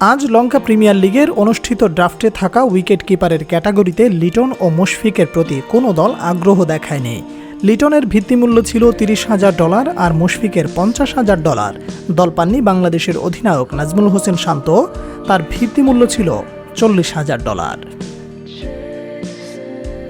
আজ লঙ্কা প্রিমিয়ার লিগের অনুষ্ঠিত ড্রাফটে থাকা উইকেট কিপারের ক্যাটাগরিতে লিটন ও মুশফিকের প্রতি কোনো দল আগ্রহ দেখায়নি। লিটনের ভিত্তিমূল্য ছিল তিরিশ হাজার ডলার আর মুশফিকের পঞ্চাশ হাজার ডলার। দল পাননি বাংলাদেশের অধিনায়ক নাজমুল হোসেন শান্ত। তার ভিত্তিমূল্য ছিল চল্লিশ হাজার ডলার।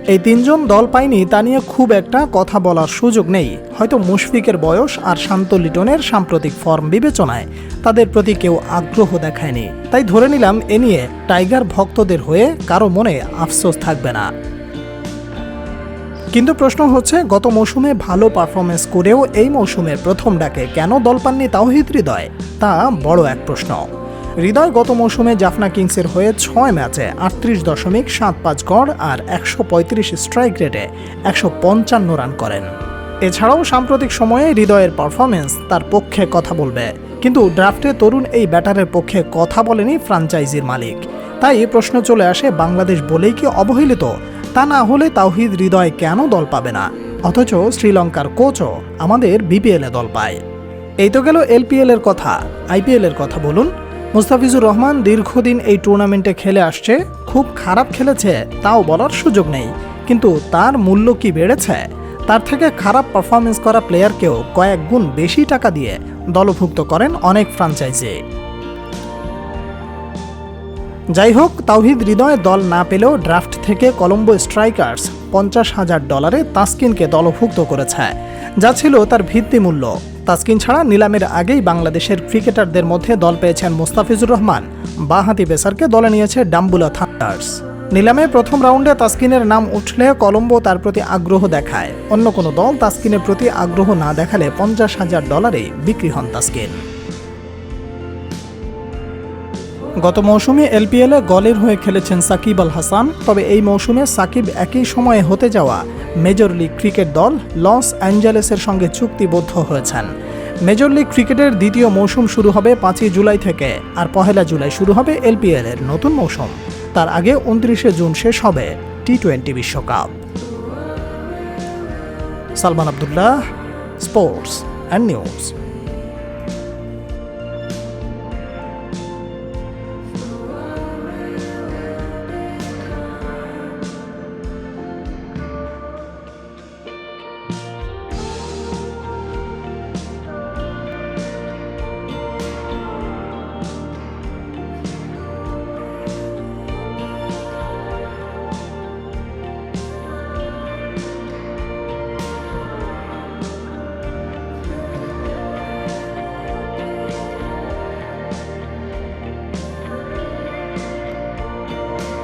এই তিনজন দল পায়নি তা নিয়ে খুব একটা কথা বলার সুযোগ নেই। হয়তো মুশফিকের বয়স আর শান্ত লিটনের সাম্প্রতিক ফর্ম বিবেচনায় তাদের প্রতি কেউ আগ্রহ দেখায়নি। তাই ধরে নিলাম এ নিয়ে টাইগার ভক্তদের হয়ে কারও মনে আফসোস থাকবে না। কিন্তু প্রশ্ন হচ্ছে, গত মৌসুমে ভালো পারফরমেন্স করেও এই মৌসুমের প্রথম ডাকে কেন দল পাননি তাওহিদ হৃদয়? তা বড় এক প্রশ্ন। হৃদয় গত মৌসুমে জাফনা কিংসের হয়ে ছয় ম্যাচে আটত্রিশ দশমিক সাত পাঁচ গড় আর একশো পঁয়ত্রিশ স্ট্রাইক রেটে একশো পঞ্চান্ন রান করেন। এছাড়াও সাম্প্রতিক সময়ে হৃদয়ের পারফরমেন্স তার পক্ষে কথা বলবে। কিন্তু ড্রাফটে তরুণ এই ব্যাটারের পক্ষে কথা বলেনি ফ্রাঞ্চাইজির মালিক। তাই প্রশ্ন চলে আসে বাংলাদেশ বলেই কি অবহেলিত? তা না হলে তাওহিদ হৃদয় কেন দল পাবে না? অথচ শ্রীলঙ্কার কোচও আমাদের বিপিএলে দল পায়। এই তো গেল এলপিএলের কথা। আইপিএলের কথা বলুন। মুস্তাফিজুর রহমান দীর্ঘদিন এই টুর্নামেন্টে খেলে আসছে, খুব খারাপ খেলেছে, তাও বলার সুযোগ নেই। কিন্তু তার মূল্য কি বেড়েছে? তার থেকে খারাপ পারফরমেন্স করা প্লেয়ারকেও কয়েক গুণ বেশি টাকা দিয়ে দলভুক্ত করেন অনেক ফ্রাঞ্চাইজি যাই হোক, তাওহিদ হৃদয় দল না পেলেও ড্রাফট থেকে কলম্বো স্ট্রাইকার্স পঞ্চাশ হাজার ডলারে তাসকিনকে দলভুক্ত করেছে, যা ছিল তার ভিত্তিমূল্য। তাসকিন ছাড়া নিলামের আগেই বাংলাদেশের ক্রিকেটারদের মধ্যে দল পেয়েছেন মোস্তাফিজুর রহমান। বাহাতি বেসারকে দলে নিয়েছে ডাম্বুলা থান্ডার্স। নিলামে প্রথম রাউন্ডে তাসকিনের নাম উঠলে কলম্বো তার প্রতি আগ্রহ দেখায়। অন্য কোনো দল তাসকিনের প্রতি আগ্রহ না দেখালে পঞ্চাশ হাজার ডলারে বিক্রি হন তাসকিন। গত মৌসুমে এলপিএলে গলের হয়ে খেলেছেন সাকিব আল হাসান, তবে এই মৌসুমে সাকিব একই সময়ে হতে যাওয়া মেজর লিগ ক্রিকেট দল লস অ্যাঞ্জেলেসের সঙ্গে চুক্তিবদ্ধ হয়েছেন। মেজর লিগ ক্রিকেটের দ্বিতীয় মৌসুম শুরু হবে পাঁচই জুলাই থেকে, আর পহেলা জুলাই শুরু হবে এলপিএল এর নতুন মৌসুম। তার আগে উনত্রিশে জুন শেষ হবে টি টোয়েন্টি বিশ্বকাপ। Salman Abdullah, sports and news.